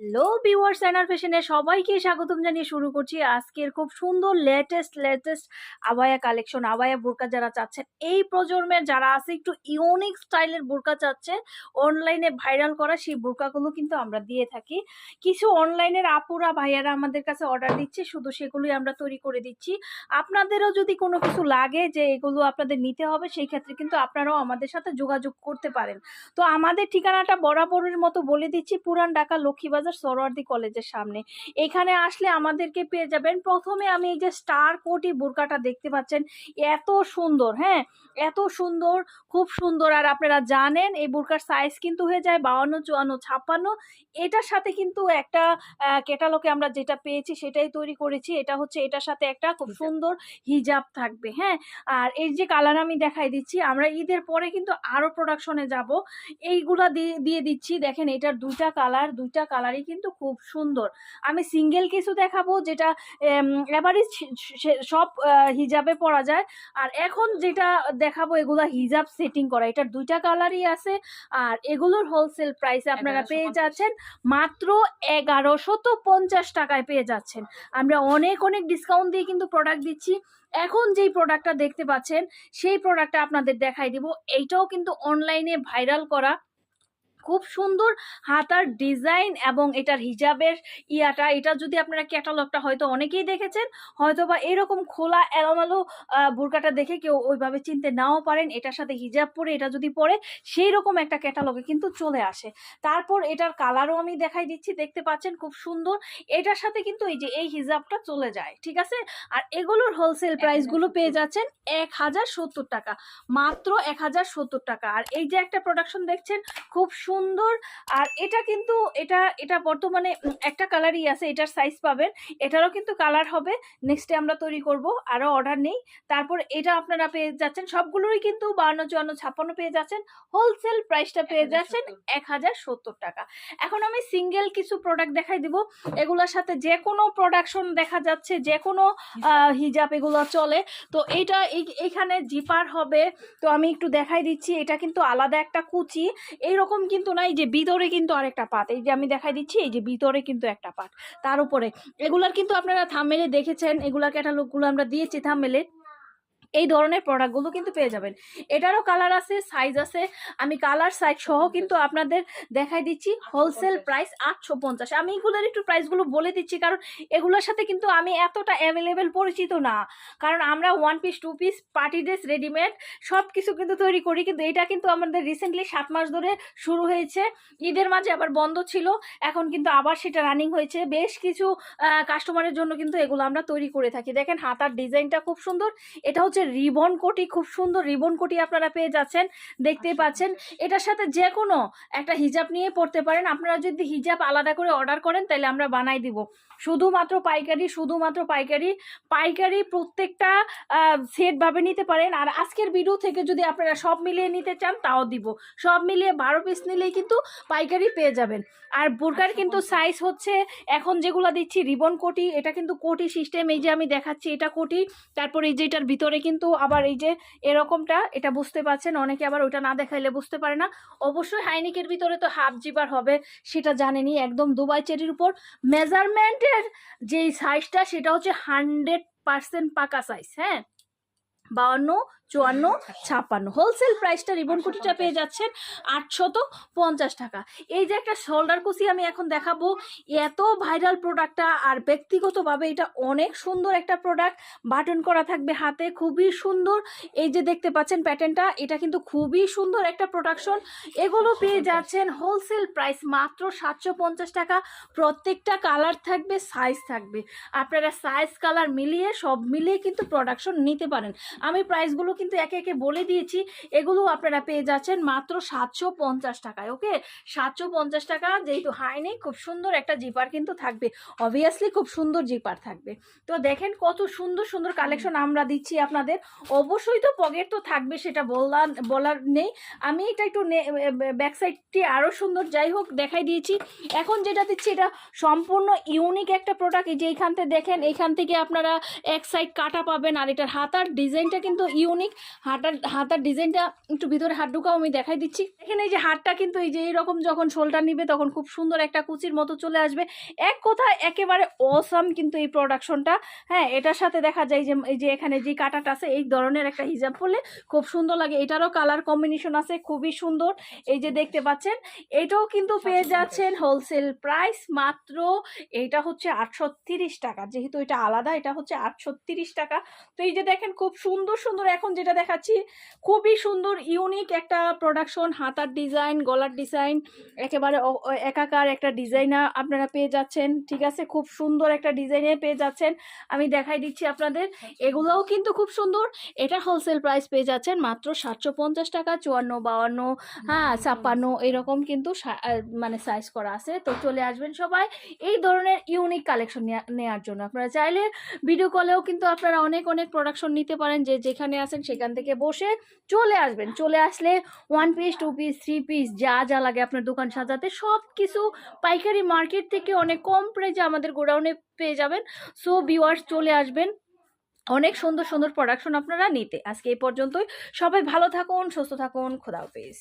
Hello viewers এনার ফ্যাশনে সবাইকে স্বাগতম জানিয়ে শুরু করছি আজকের খুব সুন্দর latest latest abaya collection abaya বোরকা যারা চাচ্ছেন। এই প্রজন্মের যারা আছে, একটু ইউনিক স্টাইলের বোরকা চাচ্ছে অনলাইনে ভাইরাল করা সেই বোরকাগুলো কিন্তু আমরা দিয়ে থাকি। কিছু অনলাইনের আপুরা, ভাইয়ারা আমাদের কাছে অর্ডার দিচ্ছে, শুধু সেগুলোই আমরা তৈরি করে দিচ্ছি। আপনাদেরও যদি কোনো কিছু লাগে যে এগুলো আপনাদের নিতে হবে, সেই ক্ষেত্রে কিন্তু আপনারাও আমাদের সাথে যোগাযোগ করতে পারেন। তো আমাদের ঠিকানাটা বরাবরের মতো বলে দিচ্ছি, পুরান ঢাকা, লক্ষ্মীবাজার সরোয়ার্দি কলেজের সামনে। এখানে আসলে আমাদেরকে পেয়ে যাবেন। প্রথমে আমি এই যে স্টার কোটি বোরকাটা দেখতে পাচ্ছেন এত সুন্দর হ্যাঁ? এত সুন্দর খুব সুন্দর। আর আপনারা জানেন এই বোরকার সাইজ কিন্তু হয়ে যায় বাউন্ন চুয়ান্ন ছাপ্পান্ন। এটার সাথে কিন্তু একটা ক্যাটালগে আমরা যেটা পেয়েছি সেটাই তৈরি করেছি। এটা হচ্ছে এটার সাথে একটা খুব সুন্দর হিজাব থাকবে হ্যাঁ? আর এই যে কালার আমি দেখাই দিচ্ছি আমরা ঈদের পরে কিন্তু আরও প্রোডাকশনে যাব। এইগুলা দিয়ে দিয়ে দিচ্ছি। দেখেন এটার দুইটা কালার দুইটা কালারই কিন্তু খুব সুন্দর। আমি সিঙ্গেল কিছু দেখাবো যেটা এবারই সব হিজাবে পরা যায়। আর এখন যেটা দেখাবো এগুলা হিজাব সেটিং করা। এটার দুইটা কালারই আছে আর এগুলোর হোলসেল প্রাইসে আপনারা পেয়ে যাচ্ছেন মাত্র এগারোশত পঞ্চাশ টাকায় পেয়ে যাচ্ছেন। আমরা অনেক অনেক ডিসকাউন্ট দিয়ে কিন্তু প্রোডাক্ট দিচ্ছি। এখন যেই প্রোডাক্টটা দেখতে পাচ্ছেন সেই প্রোডাক্টটা আপনাদের দেখাই দিব। এইটাও কিন্তু অনলাইনে ভাইরাল করা। খুব সুন্দর হাতার ডিজাইন এবং এটার হিজাবের ইয়াটা। এটা যদি আপনারা ক্যাটালগটা হয়তো অনেকেই দেখেছেন হয়তো বা এরকম খোলা এলোমেলো বোরকাটা দেখে কেউ ওইভাবে চিনতে নাও পারেন। এটার সাথে হিজাব পরে এটা যদি পরে সেই রকম একটা ক্যাটালগে কিন্তু চলে আসে। তারপর এটার কালারও আমি দেখাই দিচ্ছি দেখতে পাচ্ছেন খুব সুন্দর। এটার সাথে কিন্তু এই যে এই হিজাবটা চলে যায় ঠিক আছে? আর এগুলোর হোলসেল প্রাইসগুলো পেয়ে যাচ্ছেন এক হাজার সত্তর টাকা মাত্র এক হাজার সত্তর টাকা। আর এই যে একটা প্রোডাকশন দেখছেন খুব সুন্দর। আর এটা কিন্তু এটা এটা বর্তমানে একটা কালারই আছে এটার সাইজ পাবেন। এটারও কিন্তু কালার হবে। নেক্সটে আমরা তৈরি করব আরও অর্ডার নেই। তারপর এটা আপনারা পেয়ে যাচ্ছেন। সবগুলোরই কিন্তু বান্ন চুয়ান্ন ছাপ্পান্ন পেয়ে যাচ্ছেন। হোলসেল প্রাইসটা পেয়ে যাচ্ছেন এক হাজার সত্তর টাকা। এখন আমি সিঙ্গেল কিছু প্রোডাক্ট দেখাই দিব। এগুলোর সাথে যে কোনো প্রোডাকশন দেখা যাচ্ছে যে কোনো হিজাব এগুলো চলে। তো এইটা এই- এইখানে জিপার হবে। তো আমি একটু দেখাই দিচ্ছি। এটা কিন্তু আলাদা একটা কুচি। এইরকম কিন্তু না, এই যে ভিতরে কিন্তু আরেকটা পাত, এই যে আমি দেখাই দিচ্ছি, এই যে ভিতরে কিন্তু একটা পাত। তার উপরে, এগুলার কিন্তু আপনারা থামেলে দেখেছেন এগুলা ক্যাটালগুলো আমরা দিয়েছি থামেলে এই ধরনের প্রোডাক্টগুলো কিন্তু পেয়ে যাবেন। এটারও কালার আছে সাইজ আছে। আমি কালার সাইজ সহ কিন্তু আপনাদের দেখাই দিচ্ছি হোলসেল প্রাইস আটশো পঞ্চাশ। আমি এগুলোর একটু প্রাইসগুলো বলে দিচ্ছি কারণ এগুলোর সাথে কিন্তু আমি এতটা অ্যাভেলেবেল পরিচিত না। কারণ আমরা one piece two piece party dress readymade সব কিছু কিন্তু তৈরি করি কিন্তু এটা কিন্তু আমাদের রিসেন্টলি সাত মাস ধরে শুরু হয়েছে। ঈদের মাঝে আবার বন্ধ ছিল এখন কিন্তু আবার সেটা রানিং হয়েছে। বেশ কিছু কাস্টমারের জন্য কিন্তু এগুলো আমরা তৈরি করে থাকি। দেখেন হাতার ডিজাইনটা খুব সুন্দর। এটা হচ্ছে রিবন কোটি খুব সুন্দর রিবন কোটি আপনারা পেয়ে যাচ্ছেন দেখতেই পাচ্ছেন। এটার সাথে যে কোনো একটা হিজাব নিয়ে পড়তে পারেন। আপনারা যদি হিজাব আলাদা করে অর্ডার করেন তাহলে আমরা বানাই দিব। শুধুমাত্র পাইকারি শুধুমাত্র পাইকারি পাইকারি প্রত্যেকটা সেট ভাবে নিতে পারেন। আর আজকের ভিডিও থেকে যদি আপনারা সব মিলিয়ে নিতে চান তাও দিব। সব মিলিয়ে বারো পিস নিলেই কিন্তু পাইকারি পেয়ে যাবেন। আর বোরকার কিন্তু সাইজ হচ্ছে এখন যেগুলো দিচ্ছি রিবন কোটি এটা কিন্তু কোটি সিস্টেম এই যে আমি দেখাচ্ছি এটা কোটি। তারপর এই যে এটার ভিতরে কিন্তু আবার এই যে এরকমটা, এটা বুঝতে পারছেন, অনেকে আবার ওটা না দেখাইলে বুঝতে পারে না। অবশ্যই হাইনিকের ভিতরে তো হাফ জিবার হবে, সেটা জানেনি একদম দুবাই চেরির উপর। মেজারমেন্টের যেই সাইজটা সেটা হচ্ছে হান্ড্রেড পার্সেন্ট পাকা সাইজ হ্যাঁ? বাউন্ন চুয়ান্ন ছাপ্পান্ন। হোলসেল প্রাইসটা রিবন কুটিটা পেয়ে যাচ্ছেন আটশত পঞ্চাশ টাকা। এই যে একটা শোল্ডার কুচি আমি এখন দেখাবো এত ভাইরাল প্রোডাক্টটা আর ব্যক্তিগতভাবে এটা অনেক সুন্দর একটা প্রোডাক্ট বাটন করা থাকবে হাতে খুবই সুন্দর। এই যে দেখতে পাচ্ছেন প্যাটার্নটা এটা কিন্তু খুবই সুন্দর একটা প্রোডাকশন এগুলো পেয়ে যাচ্ছেন হোলসেল প্রাইস মাত্র সাতশো পঞ্চাশ টাকা। প্রত্যেকটা কালার থাকবে সাইজ থাকবে। আপনারা সাইজ কালার মিলিয়ে সব মিলিয়ে কিন্তু প্রোডাকশন নিতে পারেন। আমি প্রাইসগুলো কিন্তু একে একে বলে দিয়েছি এগুলো আপনারা পেয়ে যাচ্ছেন মাত্র সাতশো পঞ্চাশ টাকায় ওকে সাতশো পঞ্চাশ টাকা যেহেতু হাইনে খুব সুন্দর একটা জিপার কিন্তু থাকবে। অবভিয়াসলি খুব সুন্দর জিপার থাকবে। তো দেখেন কত সুন্দর সুন্দর কালেকশন আমরা দিচ্ছি আপনাদের। অবশ্যই তো পকেট তো থাকবে, সেটা বলার বলার নেই। আমি এটা একটু ব্যাক সাইডটি আরও সুন্দর, যাই হোক, দেখাই দিয়েছি। এখন যেটা দিচ্ছি, এটা সম্পূর্ণ ইউনিক একটা প্রোডাক্ট এই যে এইখান থেকে দেখেন, এইখান থেকে আপনারা এক সাইড কাটা পাবেন, আর এটার হাতার ডিজাইনটা কিন্তু ইউনিক ইউনিক হাতার হাতার ডিজাইনটা একটু ভিতরে হাত ঢুকাও আমি দেখাই দিচ্ছি। এখানে এই যে হাতটা কিন্তু এই যে এইরকম যখন শোলটা নিবে তখন খুব সুন্দর একটা কুচির মতো চলে আসবে। এক কথায় একেবারে অসাম কিন্তু এই প্রোডাকশনটা হ্যাঁ এটার সাথে দেখা যায় যে এই যে এখানে যে কাটাটা আছে এই ধরনের একটা হিজাব পরলে খুব সুন্দর লাগে। এটারও কালার কম্বিনেশন আছে খুবই সুন্দর। এই যে দেখতে পাচ্ছেন এটাও কিন্তু পেয়ে যাচ্ছেন হোলসেল প্রাইস মাত্র এইটা হচ্ছে আটশো টাকা। যেহেতু এটা আলাদা এটা হচ্ছে আটশো টাকা। তো এই যে দেখেন খুব সুন্দর সুন্দর। এখন যেটা দেখাচ্ছি খুবই সুন্দর ইউনিক একটা প্রোডাকশন হাতার ডিজাইন গলার ডিজাইন একেবারে একাকার একটা ডিজাইনার আপনারা পেয়ে যাচ্ছেন ঠিক আছে? খুব সুন্দর একটা ডিজাইনে পেয়ে যাচ্ছেন। আমি দেখাই দিচ্ছি আপনাদের এগুলোও কিন্তু খুব সুন্দর। এটা হোলসেল প্রাইস পেয়ে যাচ্ছেন মাত্র সাতশো পঞ্চাশ টাকা চুয়ান্ন বাউান্ন হ্যাঁ ছাপ্পান্ন এরকম কিন্তু মানে সাইজ করা আছে। তো চলে আসবেন সবাই এই ধরনের ইউনিক কালেকশন নেওয়ার জন্য। আপনারা চাইলে ভিডিও কলেও কিন্তু আপনারা অনেক অনেক প্রোডাকশন নিতে পারেন যে যেখানে আছেন সেখান থেকে বসে চলে আসবেন। চলে আসলে one piece two piece three piece যা যা লাগে আপনার দোকান সাজাতে সব কিছু পাইকারি মার্কেট থেকে অনেক কম প্রাইজে আমাদের গোডাউনে পেয়ে যাবেন। সো ভিওয়ার্স চলে আসবেন। অনেক সুন্দর সুন্দর প্রোডাকশন আপনারা নিতে। আজকে এই পর্যন্তই। সবাই ভালো থাকুন, সুস্থ থাকুন। খোদা হাফেজ।